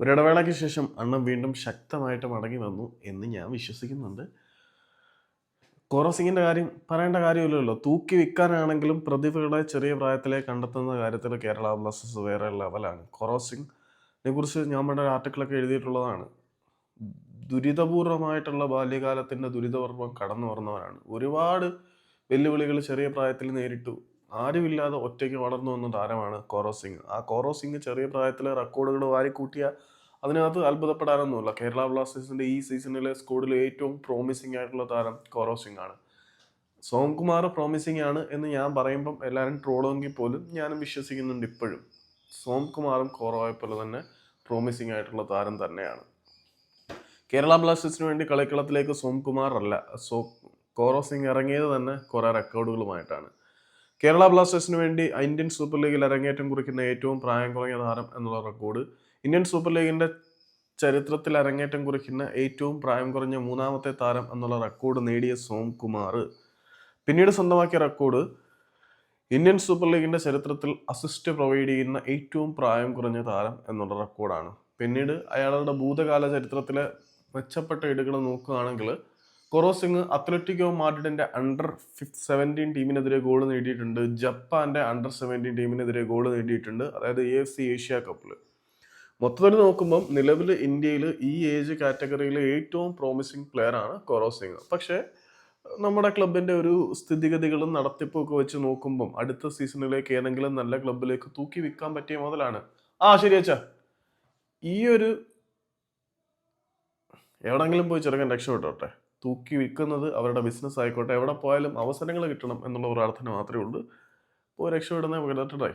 ഒരിടവേളയ്ക്ക് ശേഷം അണ്ണം വീണ്ടും ശക്തമായിട്ട് മടങ്ങി വന്നു എന്ന് ഞാൻ വിശ്വസിക്കുന്നുണ്ട്. കോറസിങ്ങിന്റെ കാര്യം പറയേണ്ട കാര്യമില്ലല്ലോ. തൂക്കി വിൽക്കാനാണെങ്കിലും പ്രതിഭകളെ ചെറിയ പ്രായത്തിലെ കണ്ടെത്തുന്ന കാര്യത്തിൽ കേരള ബ്ലാസ്റ്റേഴ്സ് വേറെ ലെവലാണ്. കോറോസിങ്ങിനെ കുറിച്ച് ഞാൻ നമ്മുടെ ആർട്ടിക്കിളൊക്കെ എഴുതിയിട്ടുള്ളതാണ്. ദുരിതപൂർവമായിട്ടുള്ള ബാല്യകാലത്തിന്റെ ദുരിതപൂർവം കടന്നു വരുന്നവരാണ് ഒരുപാട് വെല്ലുവിളികൾ ചെറിയ പ്രായത്തിൽ നേരിട്ടു. ആരുമില്ലാതെ ഒറ്റയ്ക്ക് വളർന്നു വന്ന താരമാണ് കോറോ സിംഗ്. ആ കോറോ സിംഗ് ചെറിയ പ്രായത്തിൽ റെക്കോർഡുകൾ വാരിക്കൂട്ടിയ അതിനകത്ത് അത്ഭുതപ്പെടാനൊന്നുമില്ല. കേരള ബ്ലാസ്റ്റേഴ്സിന്റെ ഈ സീസണിലെ സ്കോഡിൽ ഏറ്റവും പ്രോമിസിംഗ് ആയിട്ടുള്ള താരം കോറോ സിംഗ് ആണ്. സോം കുമാർ പ്രോമിസിംഗ് ആണ് എന്ന് ഞാൻ പറയുമ്പം എല്ലാവരും ട്രോളുമെങ്കിൽ പോലും ഞാനും വിശ്വസിക്കുന്നുണ്ട് ഇപ്പോഴും. സോംകുമാറും കോറോയെ പോലെ തന്നെ പ്രോമിസിംഗ് ആയിട്ടുള്ള താരം തന്നെയാണ്. കേരള ബ്ലാസ്റ്റേഴ്സിന് വേണ്ടി കളിക്കളത്തിലേക്ക് സോം കുമാർ അല്ല. സോ കോറോ സിംഗ് ഇറങ്ങിയത് തന്നെ കുറേ റെക്കോർഡുകളുമായിട്ടാണ് കേരള ബ്ലാസ്റ്റേഴ്സിന് വേണ്ടി ഇന്ത്യൻ സൂപ്പർ ലീഗിൽ അരങ്ങേറ്റം കുറിക്കുന്ന ഏറ്റവും പ്രായം കുറഞ്ഞ താരം എന്നുള്ള റെക്കോർഡ്. ഇന്ത്യൻ സൂപ്പർ ലീഗിന്റെ ചരിത്രത്തിൽ അരങ്ങേറ്റം കുറിക്കുന്ന ഏറ്റവും പ്രായം കുറഞ്ഞ മൂന്നാമത്തെ താരം എന്നുള്ള റെക്കോർഡ് നേടിയ സോം കുമാർ പിന്നീട് സ്വന്തമാക്കിയ റെക്കോർഡ് ഇന്ത്യൻ സൂപ്പർ ലീഗിന്റെ ചരിത്രത്തിൽ അസിസ്റ്റ് പ്രൊവൈഡ് ചെയ്യുന്ന ഏറ്റവും പ്രായം കുറഞ്ഞ താരം എന്നുള്ള റെക്കോർഡാണ്. പിന്നീട് അയാളുടെ ഭൂതകാല ചരിത്രത്തിലെ മെച്ചപ്പെട്ട ഇടുകൾ നോക്കുകയാണെങ്കിൽ കൊറോ സിംഗ് അത്ലറ്റിക്കോ മാഡ്രിഡിന്റെ അണ്ടർ ഫിഫ്റ്റ് സെവന്റീൻ ടീമിനെതിരെ ഗോൾ നേടിയിട്ടുണ്ട്. ജപ്പാന്റെ അണ്ടർ സെവന്റീൻ ടീമിനെതിരെ ഗോൾ നേടിയിട്ടുണ്ട്. അതായത് എ എഫ് സി ഏഷ്യ കപ്പിൽ മൊത്തത്തിൽ നോക്കുമ്പം നിലവിൽ ഇന്ത്യയിൽ ഈ ഏജ് കാറ്റഗറിയിലെ ഏറ്റവും പ്രോമിസിങ് പ്ലെയർ ആണ് കൊറോ സിംഗ് പക്ഷേ നമ്മുടെ ക്ലബിന്റെ ഒരു സ്ഥിതിഗതികളും നടത്തിപ്പും ഒക്കെ വെച്ച് നോക്കുമ്പം അടുത്ത സീസണിലേക്ക് ഏതെങ്കിലും നല്ല ക്ലബിലേക്ക് തൂക്കി വിൽക്കാൻ പറ്റിയ മുതലാണ് ആ ശരി അച്ഛാ. ഈ ഒരു എവിടെങ്കിലും പോയി ചെറുക്കൻ രക്ഷപ്പെട്ടോട്ടെ തൂക്കി വിൽക്കുന്നത് അവരുടെ ബിസിനസ് ആയിക്കോട്ടെ. എവിടെ പോയാലും അവസരങ്ങൾ കിട്ടണം എന്നുള്ള പ്രാർത്ഥന മാത്രമേ ഉള്ളൂ. പോയി രക്ഷപ്പെടുന്ന കിടട്ടെ